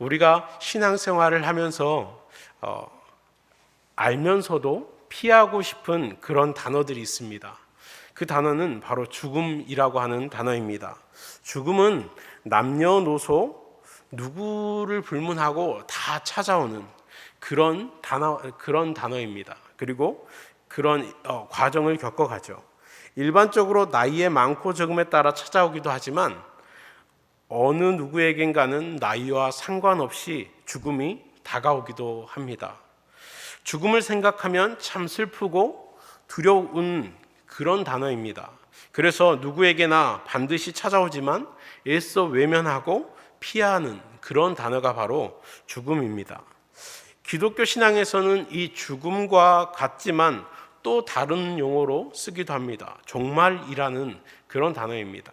우리가 신앙생활을 하면서 어, 알면서도 피하고 싶은 그런 단어들이 있습니다. 그 단어는 바로 죽음이라고 하는 단어입니다. 죽음은 남녀노소 누구를 불문하고 다 찾아오는 그런 단어 그런 단어입니다. 그리고 그런 어, 과정을 겪어가죠. 일반적으로 나이의 많고 적음에 따라 찾아오기도 하지만 어느 누구에겐가는 나이와 상관없이 죽음이 다가오기도 합니다. 죽음을 생각하면 참 슬프고 두려운 그런 단어입니다. 그래서 누구에게나 반드시 찾아오지만 애써 외면하고 피하는 그런 단어가 바로 죽음입니다. 기독교 신앙에서는 이 죽음과 같지만 또 다른 용어로 쓰기도 합니다. 종말이라는 그런 단어입니다.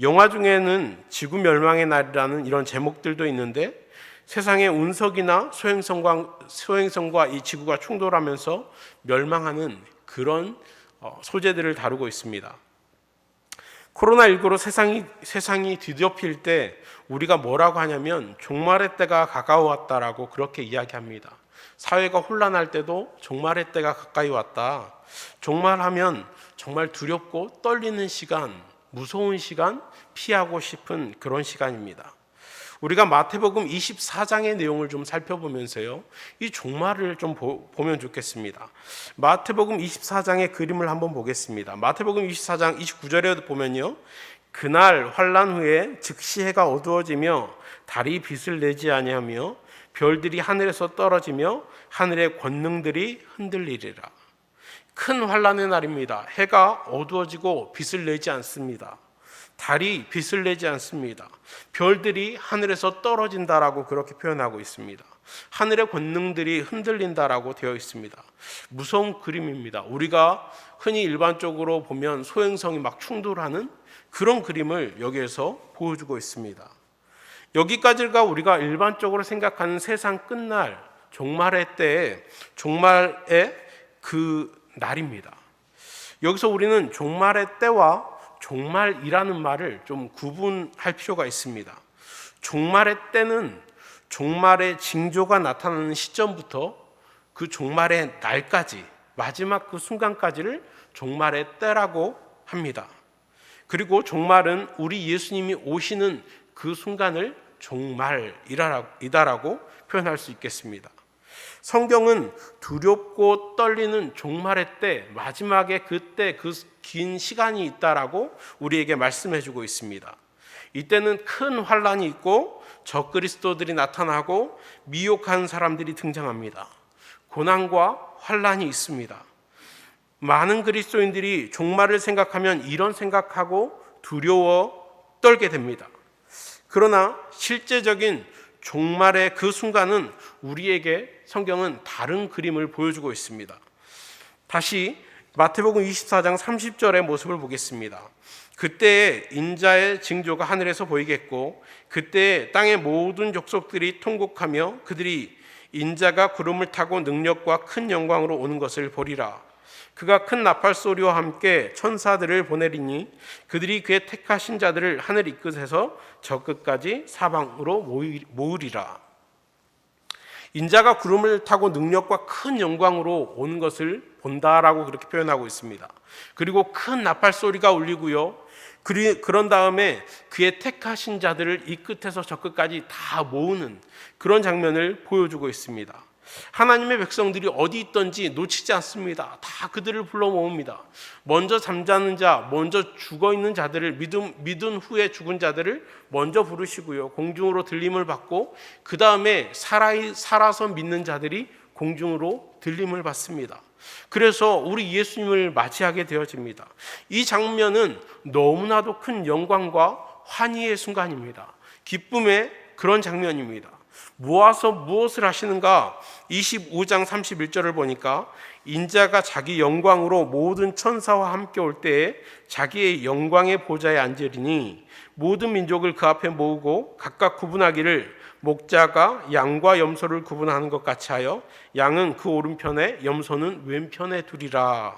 영화 중에는 지구 멸망의 날이라는 이런 제목들도 있는데 세상의 운석이나 소행성과, 소행성과 이 지구가 충돌하면서 멸망하는 그런 어, 소재들을 다루고 있습니다. 코로나19로 세상이, 세상이 뒤덮일 때 우리가 뭐라고 하냐면 종말의 때가 가까워왔다라고 그렇게 이야기합니다. 사회가 혼란할 때도 종말의 때가 가까이 왔다. 종말하면 정말 두렵고 떨리는 시간, 무서운 시간, 피하고 싶은 그런 시간입니다. 우리가 마태복음 24장의 내용을 좀 살펴보면서요. 이 종말을 좀 보, 면 좋겠습니다. 마태복음 24장의 그림을 한번 보겠습니다. 마태복음 24장 29절에 보면요. 그날 환란 후에 즉시 해가 어두워지며 달이 빛을 내지 아니하며 별들이 하늘에서 떨어지며 하늘의 권능들이 흔들리리라. 큰 환란의 날입니다. 해가 어두워지고 빛을 내지 않습니다. 달이 빛을 내지 않습니다. 별들이 하늘에서 떨어진다라고 그렇게 표현하고 있습니다. 하늘의 권능들이 흔들린다라고 되어 있습니다. 무서운 그림입니다. 우리가 흔히 일반적으로 보면 소행성이 막 충돌하는 그런 그림을 여기에서 보여주고 있습니다. 여기까지가 우리가 일반적으로 생각하는 세상 끝날 종말의 때에 종말의 그 날입니다. 여기서 우리는 종말의 때와 종말이라는 말을 좀 구분할 필요가 있습니다. 종말의 때는 종말의 징조가 나타나는 시점부터 그 종말의 날까지 마지막 그 순간까지를 종말의 때라고 합니다. 그리고 종말은 우리 예수님이 오시는 그 순간을 종말이다라고 표현할 수 있겠습니다. 성경은 두렵고 떨리는 종말의 때, 마지막에 그때 그 긴 시간이 있다라고 우리에게 말씀해 주고 있습니다. 이때는 큰 환란이 있고 적그리스도들이 나타나고 미혹한 사람들이 등장합니다. 고난과 환란이 있습니다. 많은 그리스도인들이 종말을 생각하면 이런 생각하고 두려워 떨게 됩니다. 그러나 실제적인 종말의 그 순간은 우리에게 성경은 다른 그림을 보여주고 있습니다. 다시 마태복음 24장 30절의 모습을 보겠습니다. 그때 인자의 징조가 하늘에서 보이겠고 그때 땅의 모든 족속들이 통곡하며 그들이 인자가 구름을 타고 능력과 큰 영광으로 오는 것을 보리라. 그가 큰 나팔 소리와 함께 천사들을 보내리니 그들이 그의 택하신 자들을 하늘 이 끝에서 저 끝까지 사방으로 모으리라. 인자가 구름을 타고 능력과 큰 영광으로 온 것을 본다라고 그렇게 표현하고 있습니다. 그리고 큰 나팔 소리가 울리고요. 그런 다음에 그의 택하신 자들을 이 끝에서 저 끝까지 다 모으는 그런 장면을 보여주고 있습니다. 하나님의 백성들이 어디 있던지 놓치지 않습니다. 다 그들을 불러 모읍니다. 먼저 잠자는 자, 먼저 죽어 있는 자들을 믿음, 믿은 후에 죽은 자들을 먼저 부르시고요. 공중으로 들림을 받고 그 다음에 살아, 살아서 믿는 자들이 공중으로 들림을 받습니다. 그래서 우리 예수님을 맞이하게 되어집니다. 이 장면은 너무나도 큰 영광과 환희의 순간입니다. 기쁨의 그런 장면입니다. 모아서 무엇을 하시는가? 25장 31절을 보니까 인자가 자기 영광으로 모든 천사와 함께 올 때에 자기의 영광의 보좌에 앉으리니 모든 민족을 그 앞에 모으고 각각 구분하기를 목자가 양과 염소를 구분하는 것 같이 하여 양은 그 오른편에 염소는 왼편에 두리라.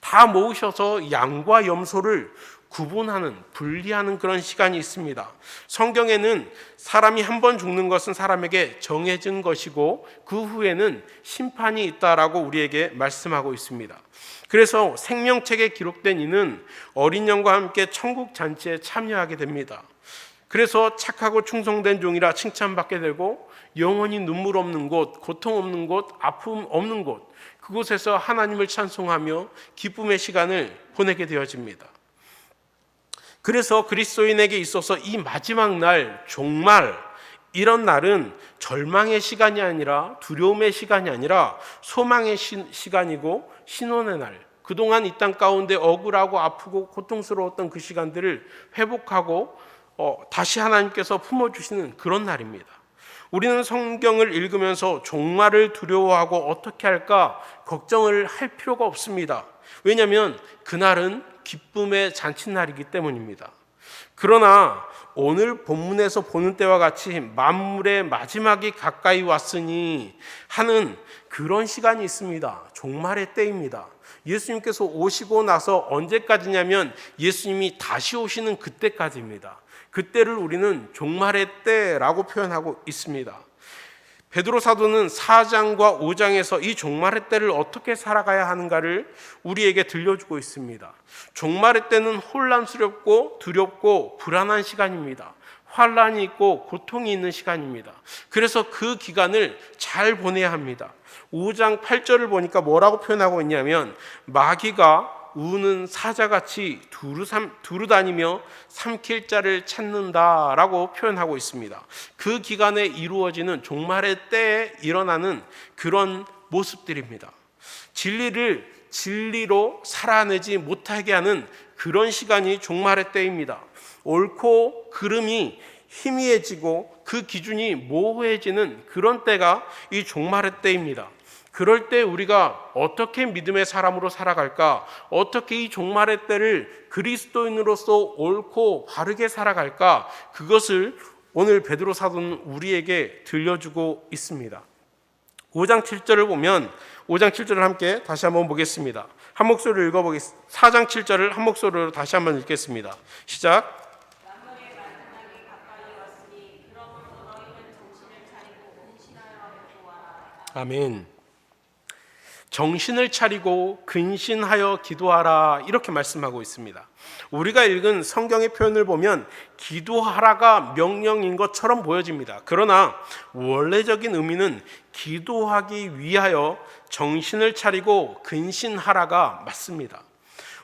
다 모으셔서 양과 염소를 구분하는 분리하는 그런 시간이 있습니다. 성경에는 사람이 한 번 죽는 것은 사람에게 정해진 것이고 그 후에는 심판이 있다라고 우리에게 말씀하고 있습니다. 그래서 생명책에 기록된 이는 어린 양과 함께 천국 잔치에 참여하게 됩니다. 그래서 착하고 충성된 종이라 칭찬받게 되고 영원히 눈물 없는 곳, 고통 없는 곳, 아픔 없는 곳, 그곳에서 하나님을 찬송하며 기쁨의 시간을 보내게 되어집니다. 그래서 그리스도인에게 있어서 이 마지막 날, 종말, 이런 날은 절망의 시간이 아니라 두려움의 시간이 아니라 소망의 시, 시간이고 신원의 날. 그동안 이 땅 가운데 억울하고 아프고 고통스러웠던 그 시간들을 회복하고 어, 다시 하나님께서 품어주시는 그런 날입니다. 우리는 성경을 읽으면서 종말을 두려워하고 어떻게 할까 걱정을 할 필요가 없습니다. 왜냐하면 그날은 기쁨의 잔칫날이기 때문입니다. 그러나 오늘 본문에서 보는 때와 같이 만물의 마지막이 가까이 왔으니 하는 그런 시간이 있습니다. 종말의 때입니다. 예수님께서 오시고 나서 언제까지냐면 예수님이 다시 오시는 그때까지입니다. 그때를 우리는 종말의 때라고 표현하고 있습니다. 베드로 사도는 4장과 5장에서 이 종말의 때를 어떻게 살아가야 하는가를 우리에게 들려주고 있습니다. 종말의 때는 혼란스럽고 두렵고 불안한 시간입니다. 환란이 있고 고통이 있는 시간입니다. 그래서 그 기간을 잘 보내야 합니다. 5장 8절을 보니까 뭐라고 표현하고 있냐면 마귀가 우는 사자같이 두루, 삼, 두루 다니며 삼킬 자를 찾는다라고 표현하고 있습니다. 그 기간에 이루어지는 종말의 때에 일어나는 그런 모습들입니다. 진리를 진리로 살아내지 못하게 하는 그런 시간이 종말의 때입니다. 옳고 그름이 희미해지고 그 기준이 모호해지는 그런 때가 이 종말의 때입니다. 그럴 때 우리가 어떻게 믿음의 사람으로 살아갈까? 어떻게 이 종말의 때를 그리스도인으로서 옳고 바르게 살아갈까? 그것을 오늘 베드로 사도는 우리에게 들려주고 있습니다. 5장 7절을 보면 5장 7절을 함께 다시 한번 보겠습니다. 한 목소리로 읽어보겠습니다. 4장 7절을 한 목소리로 다시 한번 읽겠습니다. 시작. 아멘. 정신을 차리고 근신하여 기도하라 이렇게 말씀하고 있습니다. 우리가 읽은 성경의 표현을 보면 기도하라가 명령인 것처럼 보여집니다. 그러나 원래적인 의미는 기도하기 위하여 정신을 차리고 근신하라가 맞습니다.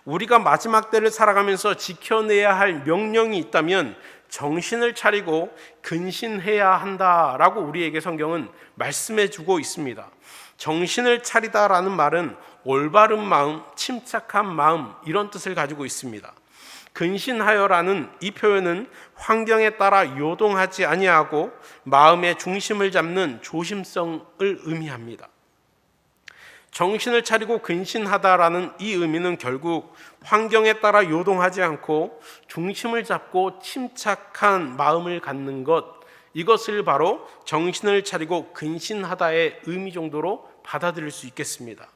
우리가 마지막 때를 살아가면서 지켜내야 할 명령이 있다면 정신을 차리고 근신해야 한다라고 우리에게 성경은 말씀해 주고 있습니다. 정신을 차리다라는 말은 올바른 마음, 침착한 마음 이런 뜻을 가지고 있습니다. 근신하여라는 이 표현은 환경에 따라 요동하지 아니하고 마음의 중심을 잡는 조심성을 의미합니다. 정신을 차리고 근신하다라는 이 의미는 결국 환경에 따라 요동하지 않고 중심을 잡고 침착한 마음을 갖는 것 이것을 바로 정신을 차리고 근신하다의 의미 정도로 받아들일 수 있겠습니다.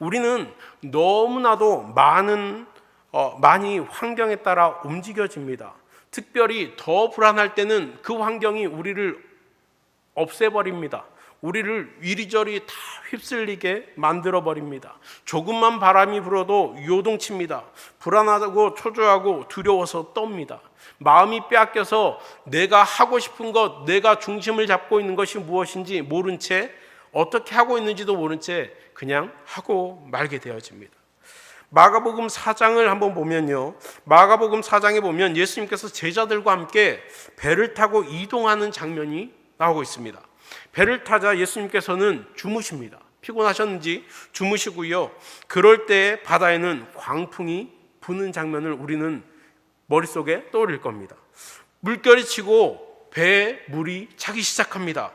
우리는 너무나도 많은 어, 많이 환경에 따라 움직여집니다. 특별히 더 불안할 때는 그 환경이 우리를 없애버립니다. 우리를 이리저리 다 휩쓸리게 만들어 버립니다. 조금만 바람이 불어도 요동칩니다. 불안하고 초조하고 두려워서 떱니다. 마음이 빼앗겨서 내가 하고 싶은 것, 내가 중심을 잡고 있는 것이 무엇인지 모른 채 어떻게 하고 있는지도 모른 채 그냥 하고 말게 되어집니다. 마가복음 4장을 한번 보면요. 마가복음 4장에 보면 예수님께서 제자들과 함께 배를 타고 이동하는 장면이 나오고 있습니다. 배를 타자 예수님께서는 주무십니다. 피곤하셨는지 주무시고요. 그럴 때 바다에는 광풍이 부는 장면을 우리는 머릿속에 떠올릴 겁니다. 물결이 치고 배에 물이 차기 시작합니다.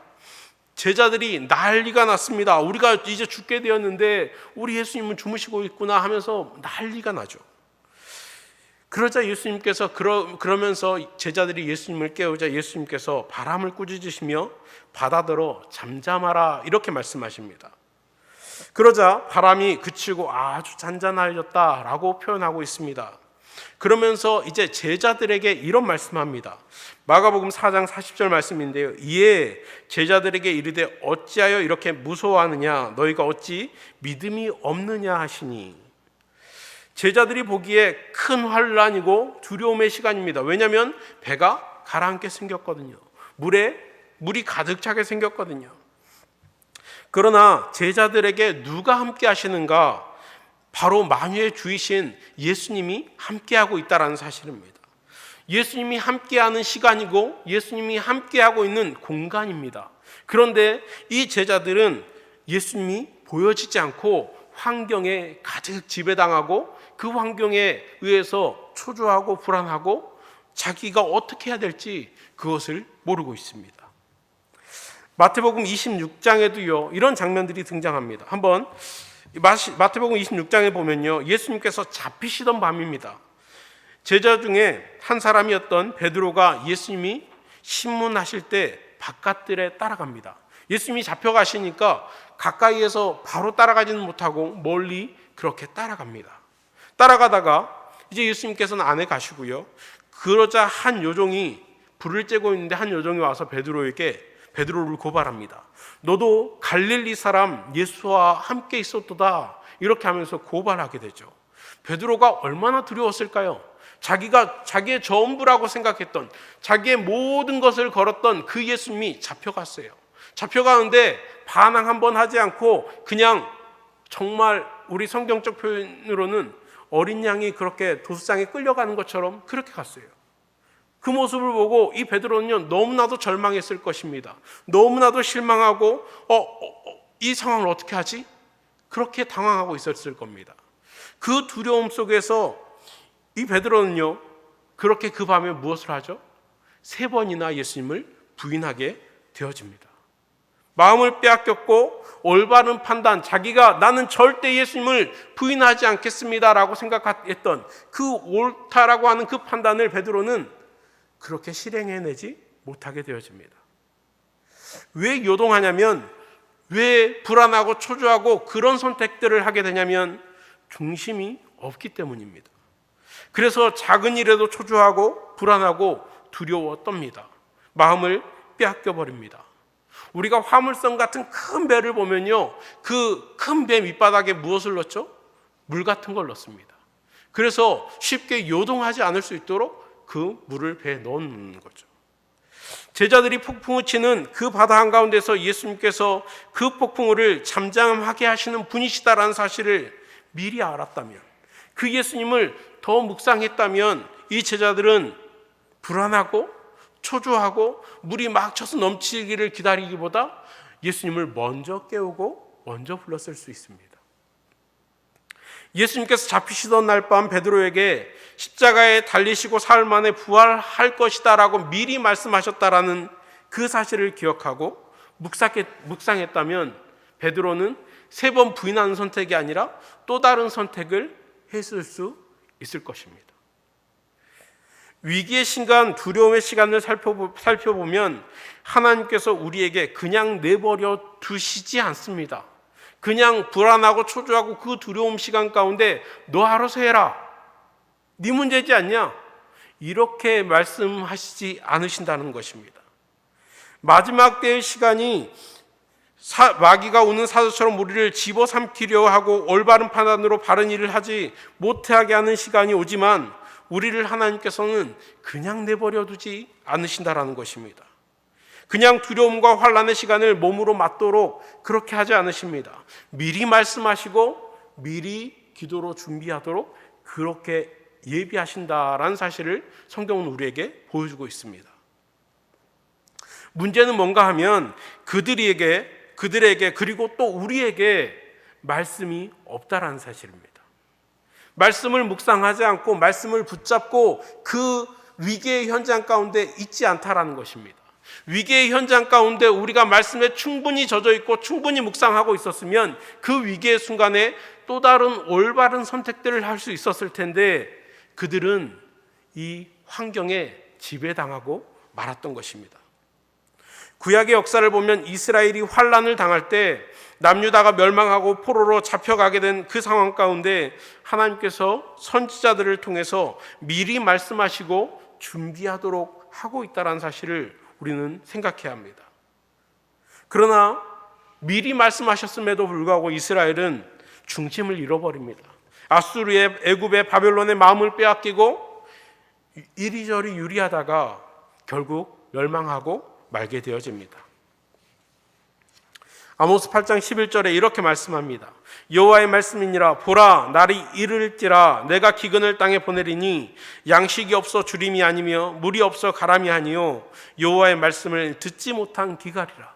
제자들이 난리가 났습니다. 우리가 이제 죽게 되었는데 우리 예수님은 주무시고 있구나 하면서 난리가 나죠. 그러자 예수님께서 그러, 그러면서 제자들이 예수님을 깨우자 예수님께서 바람을 꾸짖으시며 바다더러 잠잠하라 이렇게 말씀하십니다. 그러자 바람이 그치고 아주 잔잔해졌다라고 표현하고 있습니다. 그러면서 이제 제자들에게 이런 말씀합니다. 마가복음 4장 40절 말씀인데요. 이에 제자들에게 이르되 어찌하여 이렇게 무서워하느냐 너희가 어찌 믿음이 없느냐 하시니 제자들이 보기에 큰 환란이고 두려움의 시간입니다. 왜냐하면 배가 가라앉게 생겼거든요. 물에 물이 가득 차게 생겼거든요. 그러나 제자들에게 누가 함께 하시는가? 바로 만유의 주이신 예수님이 함께하고 있다라는 사실입니다. 예수님이 함께하는 시간이고 예수님이 함께하고 있는 공간입니다. 그런데 이 제자들은 예수님이 보여지지 않고 환경에 가득 지배당하고 그 환경에 의해서 초조하고 불안하고 자기가 어떻게 해야 될지 그것을 모르고 있습니다. 마태복음 26장에도요 이런 장면들이 등장합니다. 한번 마태복음 26장에 보면요 예수님께서 잡히시던 밤입니다. 제자 중에 한 사람이었던 베드로가 예수님이 신문하실 때 바깥들에 따라갑니다. 예수님이 잡혀가시니까 가까이에서 바로 따라가지는 못하고 멀리 그렇게 따라갑니다. 따라가다가 이제 예수님께서는 안에 가시고요. 그러자 한 요종이 불을 쬐고 있는데 한 요종이 와서 베드로에게 베드로를 고발합니다. 너도 갈릴리 사람 예수와 함께 있었도다. 이렇게 하면서 고발하게 되죠. 베드로가 얼마나 두려웠을까요? 자기가 자기의 전부라고 생각했던 자기의 모든 것을 걸었던 그 예수님이 잡혀갔어요. 잡혀가는데 반항 한 번 하지 않고 그냥 정말 우리 성경적 표현으로는 어린 양이 그렇게 도수장에 끌려가는 것처럼 그렇게 갔어요. 그 모습을 보고 이 베드로는요 너무나도 절망했을 것입니다. 너무나도 실망하고 어, 어, 어, 이 상황을 어떻게 하지? 그렇게 당황하고 있었을 겁니다. 그 두려움 속에서 이 베드로는요 그렇게 그 밤에 무엇을 하죠? 세 번이나 예수님을 부인하게 되어집니다. 마음을 빼앗겼고 올바른 판단, 자기가 나는 절대 예수님을 부인하지 않겠습니다라고 생각했던 그 옳다라고 하는 그 판단을 베드로는 그렇게 실행해내지 못하게 되어집니다. 왜 요동하냐면 왜 불안하고 초조하고 그런 선택들을 하게 되냐면 중심이 없기 때문입니다. 그래서 작은 일에도 초조하고 불안하고 두려워 떱니다. 마음을 빼앗겨 버립니다. 우리가 화물선 같은 큰 배를 보면요. 그 큰 배 밑바닥에 무엇을 넣죠? 물 같은 걸 넣습니다. 그래서 쉽게 요동하지 않을 수 있도록 그 물을 배에 넣는 거죠. 제자들이 폭풍을 치는 그 바다 한가운데서 예수님께서 그 폭풍우를 잠잠하게 하시는 분이시다라는 사실을 미리 알았다면 그 예수님을 더 묵상했다면 이 제자들은 불안하고 초조하고 물이 막 쳐서 넘치기를 기다리기보다 예수님을 먼저 깨우고 먼저 불렀을 수 있습니다. 예수님께서 잡히시던 날 밤 베드로에게 십자가에 달리시고 사흘 만에 부활할 것이다라고 미리 말씀하셨다라는 그 사실을 기억하고 묵상했다면 베드로는 세 번 부인하는 선택이 아니라 또 다른 선택을 했을 수 있을 것입니다. 위기의 시간, 두려움의 시간을 살펴보면 하나님께서 우리에게 그냥 내버려 두시지 않습니다. 그냥 불안하고 초조하고 그 두려움 시간 가운데 너 알아서 해라. 네 문제지 않냐? 이렇게 말씀하시지 않으신다는 것입니다. 마지막 때의 시간이 사, 마귀가 오는 사자처럼 우리를 집어삼키려 하고 올바른 판단으로 바른 일을 하지 못하게 하는 시간이 오지만 우리를 하나님께서는 그냥 내버려 두지 않으신다라는 것입니다. 그냥 두려움과 환란의 시간을 몸으로 맞도록 그렇게 하지 않으십니다. 미리 말씀하시고 미리 기도로 준비하도록 그렇게 예비하신다라는 사실을 성경은 우리에게 보여주고 있습니다. 문제는 뭔가 하면 그들에게 그들에게 그리고 또 우리에게 말씀이 없다라는 사실입니다. 말씀을 묵상하지 않고 말씀을 붙잡고 그 위기의 현장 가운데 있지 않다라는 것입니다. 위기의 현장 가운데 우리가 말씀에 충분히 젖어 있고 충분히 묵상하고 있었으면 그 위기의 순간에 또 다른 올바른 선택들을 할 수 있었을 텐데 그들은 이 환경에 지배당하고 말았던 것입니다. 구약의 역사를 보면 이스라엘이 환란을 당할 때 남유다가 멸망하고 포로로 잡혀가게 된 그 상황 가운데 하나님께서 선지자들을 통해서 미리 말씀하시고 준비하도록 하고 있다는 사실을 우리는 생각해야 합니다. 그러나 미리 말씀하셨음에도 불구하고 이스라엘은 중심을 잃어버립니다. 아수르의 애굽의 바벨론의 마음을 빼앗기고 이리저리 유리하다가 결국 멸망하고 말게 되어집니다. 아모스 8장 11절에 이렇게 말씀합니다. 여호와의 말씀이니라 보라 날이 이를지라 내가 기근을 땅에 보내리니 양식이 없어 주림이 아니며 물이 없어 가람이 아니요 여호와의 말씀을 듣지 못한 기갈이라.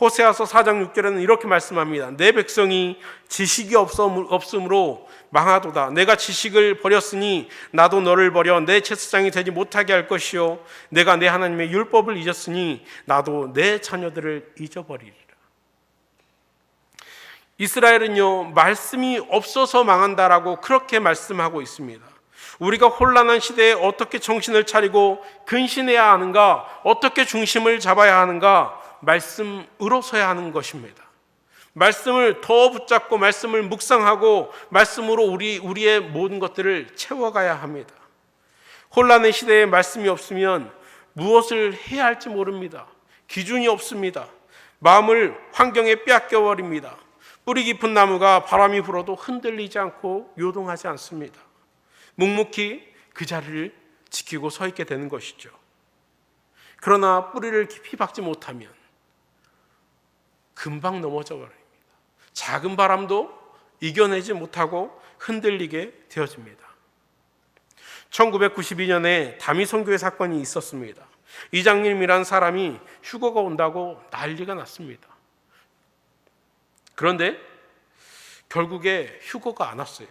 호세아서 4장 6절에는 이렇게 말씀합니다. 내 백성이 지식이 없어 없으므로 망하도다. 내가 지식을 버렸으니 나도 너를 버려 내 제사장이 되지 못하게 할 것이요 내가 내 하나님의 율법을 잊었으니 나도 내 자녀들을 잊어버리리라. 이스라엘은요 말씀이 없어서 망한다라고 그렇게 말씀하고 있습니다. 우리가 혼란한 시대에 어떻게 정신을 차리고 근신해야 하는가, 어떻게 중심을 잡아야 하는가, 말씀으로 서야 하는 것입니다. 말씀을 더 붙잡고 말씀을 묵상하고 말씀으로 우리 우리의 모든 것들을 채워가야 합니다. 혼란의 시대에 말씀이 없으면 무엇을 해야 할지 모릅니다. 기준이 없습니다. 마음을 환경에 빼앗겨 버립니다. 뿌리 깊은 나무가 바람이 불어도 흔들리지 않고 요동하지 않습니다. 묵묵히 그 자리를 지키고 서 있게 되는 것이죠. 그러나 뿌리를 깊이 박지 못하면 금방 넘어져 버립니다. 작은 바람도 이겨내지 못하고 흔들리게 되어집니다. 1992년에 다미선교회 사건이 있었습니다. 이장님이란 사람이 휴거가 온다고 난리가 났습니다. 그런데 결국에 휴거가 안 왔어요.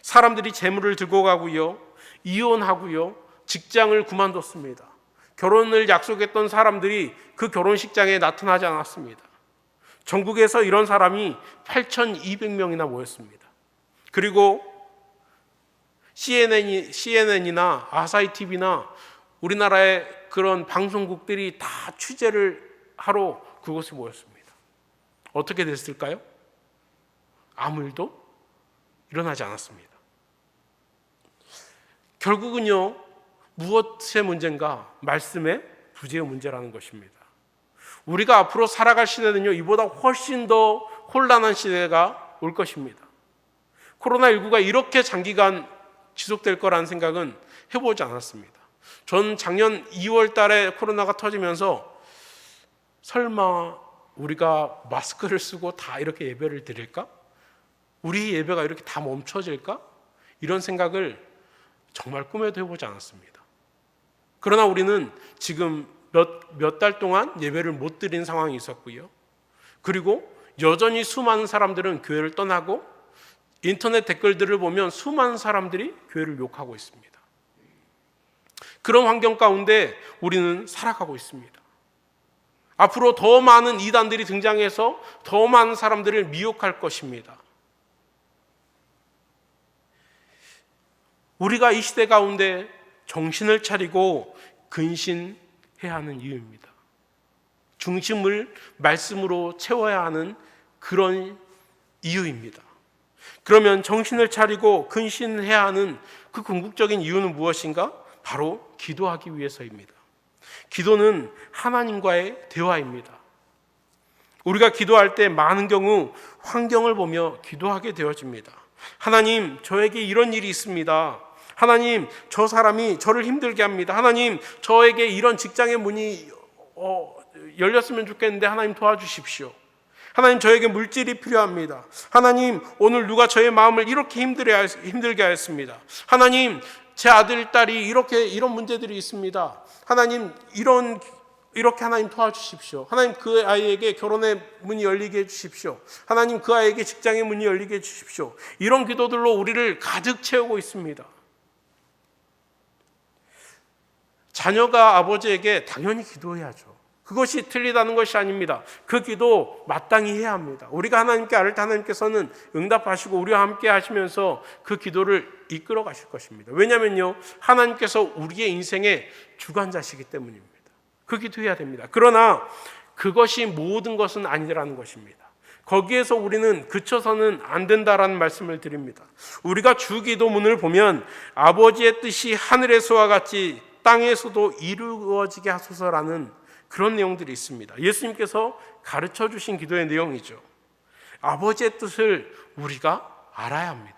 사람들이 재물을 들고 가고요. 이혼하고요. 직장을 그만뒀습니다. 결혼을 약속했던 사람들이 그 결혼식장에 나타나지 않았습니다. 전국에서 이런 사람이 8,200명이나 모였습니다. 그리고 CNN, CNN이나 아사히 TV나 우리나라의 그런 방송국들이 다 취재를 하러 그곳에 모였습니다. 어떻게 됐을까요? 아무 일도 일어나지 않았습니다. 결국은요, 무엇의 문제인가? 말씀의 부재의 문제라는 것입니다. 우리가 앞으로 살아갈 시대는요, 이보다 훨씬 더 혼란한 시대가 올 것입니다. 코로나19가 이렇게 장기간 지속될 거라는 생각은 해보지 않았습니다. 전 작년 2월 달에 코로나가 터지면서 설마 우리가 마스크를 쓰고 다 이렇게 예배를 드릴까? 우리 예배가 이렇게 다 멈춰질까? 이런 생각을 정말 꿈에도 해보지 않았습니다. 그러나 우리는 지금 몇, 몇 달 동안 예배를 못 드린 상황이 있었고요. 그리고 여전히 수많은 사람들은 교회를 떠나고 인터넷 댓글들을 보면 수많은 사람들이 교회를 욕하고 있습니다. 그런 환경 가운데 우리는 살아가고 있습니다. 앞으로 더 많은 이단들이 등장해서 더 많은 사람들을 미혹할 것입니다. 우리가 이 시대 가운데 정신을 차리고 근신해야 하는 이유입니다. 중심을 말씀으로 채워야 하는 그런 이유입니다. 그러면 정신을 차리고 근신해야 하는 그 궁극적인 이유는 무엇인가? 바로 기도하기 위해서입니다. 기도는 하나님과의 대화입니다. 우리가 기도할 때 많은 경우 환경을 보며 기도하게 되어집니다. 하나님, 저에게 이런 일이 있습니다. 하나님, 저 사람이 저를 힘들게 합니다. 하나님, 저에게 이런 직장의 문이 어, 열렸으면 좋겠는데 하나님 도와주십시오. 하나님, 저에게 물질이 필요합니다. 하나님, 오늘 누가 저의 마음을 이렇게 힘들게 하였습니다. 하나님, 제 아들, 딸이 이렇게 이런 문제들이 있습니다. 하나님, 이런 이렇게 하나님 도와주십시오. 하나님 그 아이에게 결혼의 문이 열리게 해주십시오. 하나님 그 아이에게 직장의 문이 열리게 해주십시오. 이런 기도들로 우리를 가득 채우고 있습니다. 자녀가 아버지에게 당연히 기도해야죠. 그것이 틀리다는 것이 아닙니다. 그 기도 마땅히 해야 합니다. 우리가 하나님께 아를 때 하나님께서는 응답하시고 우리와 함께 하시면서 그 기도를 이끌어 가실 것입니다. 왜냐면요. 하나님께서 우리의 인생의 주관자시기 때문입니다. 그 기도해야 됩니다. 그러나 그것이 모든 것은 아니라는 것입니다. 거기에서 우리는 그쳐서는 안 된다라는 말씀을 드립니다. 우리가 주기도문을 보면 아버지의 뜻이 하늘에서와 같이 땅에서도 이루어지게 하소서라는 그런 내용들이 있습니다. 예수님께서 가르쳐 주신 기도의 내용이죠. 아버지의 뜻을 우리가 알아야 합니다.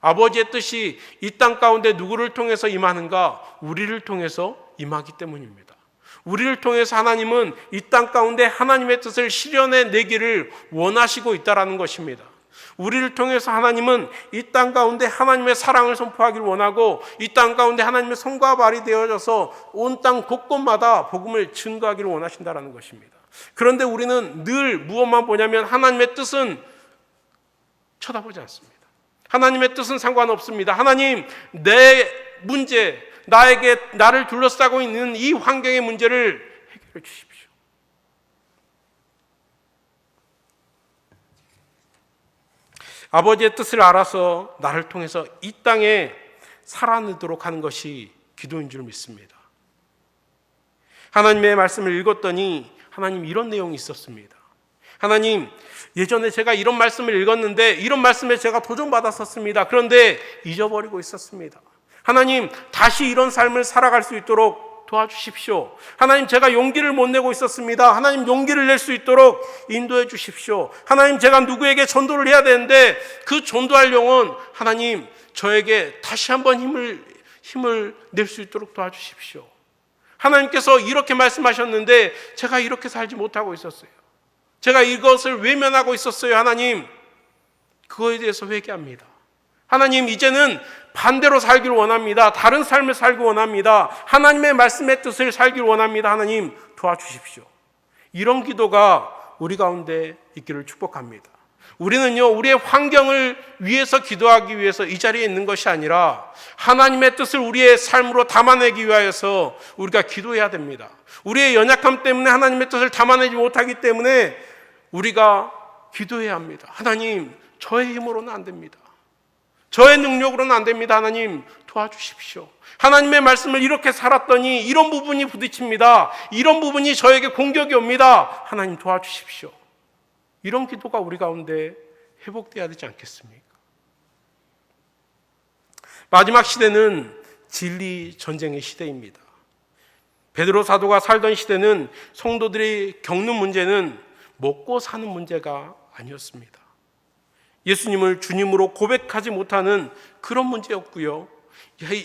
아버지의 뜻이 이 땅 가운데 누구를 통해서 임하는가? 우리를 통해서 임하기 때문입니다. 우리를 통해서 하나님은 이 땅 가운데 하나님의 뜻을 실현해 내기를 원하시고 있다라는 것입니다. 우리를 통해서 하나님은 이 땅 가운데 하나님의 사랑을 선포하기를 원하고 이 땅 가운데 하나님의 손과 발이 되어져서 온 땅 곳곳마다 복음을 증거하기를 원하신다라는 것입니다. 그런데 우리는 늘 무엇만 보냐면 하나님의 뜻은 쳐다보지 않습니다. 하나님의 뜻은 상관없습니다. 하나님, 내 문제, 나에게 나를 둘러싸고 있는 이 환경의 문제를 해결해 주십시오. 아버지의 뜻을 알아서 나를 통해서 이 땅에 살아내도록 하는 것이 기도인 줄 믿습니다. 하나님의 말씀을 읽었더니 하나님 이런 내용이 있었습니다. 하나님, 예전에 제가 이런 말씀을 읽었는데 이런 말씀에 제가 도전받았었습니다. 그런데 잊어버리고 있었습니다. 하나님, 다시 이런 삶을 살아갈 수 있도록 도와주십시오. 하나님, 제가 용기를 못 내고 있었습니다. 하나님, 용기를 낼 수 있도록 인도해 주십시오. 하나님, 제가 누구에게 전도를 해야 되는데 그 전도할 영혼, 하나님, 저에게 다시 한번 힘을, 힘을 낼 수 있도록 도와주십시오. 하나님께서 이렇게 말씀하셨는데 제가 이렇게 살지 못하고 있었어요. 제가 이것을 외면하고 있었어요, 하나님. 그거에 대해서 회개합니다. 하나님, 이제는 반대로 살기를 원합니다. 다른 삶을 살기 원합니다. 하나님의 말씀의 뜻을 살기를 원합니다. 하나님, 도와주십시오. 이런 기도가 우리 가운데 있기를 축복합니다. 우리는요, 우리의 환경을 위해서 기도하기 위해서 이 자리에 있는 것이 아니라 하나님의 뜻을 우리의 삶으로 담아내기 위하여서 우리가 기도해야 됩니다. 우리의 연약함 때문에 하나님의 뜻을 담아내지 못하기 때문에 우리가 기도해야 합니다. 하나님, 저의 힘으로는 안 됩니다. 저의 능력으로는 안 됩니다. 하나님, 도와주십시오. 하나님의 말씀을 이렇게 살았더니 이런 부분이 부딪힙니다. 이런 부분이 저에게 공격이 옵니다. 하나님 도와주십시오. 이런 기도가 우리 가운데 회복돼야 되지 않겠습니까? 마지막 시대는 진리 전쟁의 시대입니다. 베드로 사도가 살던 시대는 성도들이 겪는 문제는 먹고 사는 문제가 아니었습니다. 예수님을 주님으로 고백하지 못하는 그런 문제였고요.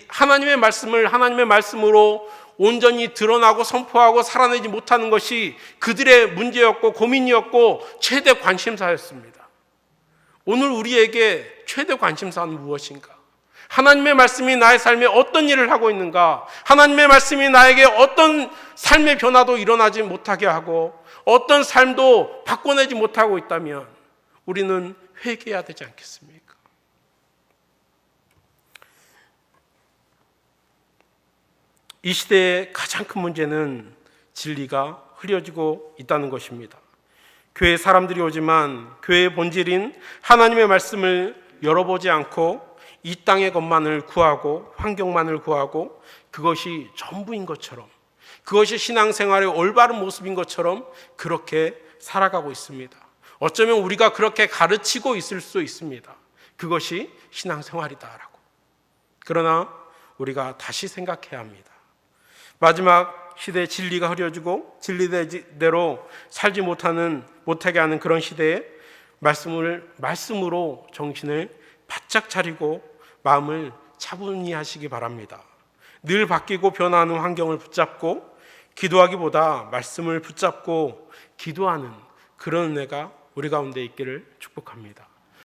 하나님의 말씀을 하나님의 말씀으로 온전히 드러나고 선포하고 살아내지 못하는 것이 그들의 문제였고 고민이었고 최대 관심사였습니다. 오늘 우리에게 최대 관심사는 무엇인가? 하나님의 말씀이 나의 삶에 어떤 일을 하고 있는가? 하나님의 말씀이 나에게 어떤 삶의 변화도 일어나지 못하게 하고 어떤 삶도 바꿔내지 못하고 있다면 우리는 회개해야 되지 않겠습니까? 이 시대의 가장 큰 문제는 진리가 흐려지고 있다는 것입니다. 교회 사람들이 오지만 교회의 본질인 하나님의 말씀을 열어보지 않고 이 땅의 것만을 구하고 환경만을 구하고 그것이 전부인 것처럼 그것이 신앙생활의 올바른 모습인 것처럼 그렇게 살아가고 있습니다. 어쩌면 우리가 그렇게 가르치고 있을 수 있습니다. 그것이 신앙생활이다라고. 그러나 우리가 다시 생각해야 합니다. 마지막 시대의 진리가 흐려지고 진리대로 살지 못하는 못하게 하는 그런 시대에 말씀을 말씀으로 정신을 바짝 차리고 마음을 차분히 하시기 바랍니다. 늘 바뀌고 변화하는 환경을 붙잡고 기도하기보다 말씀을 붙잡고 기도하는 그런 은혜가 우리 가운데 있기를 축복합니다.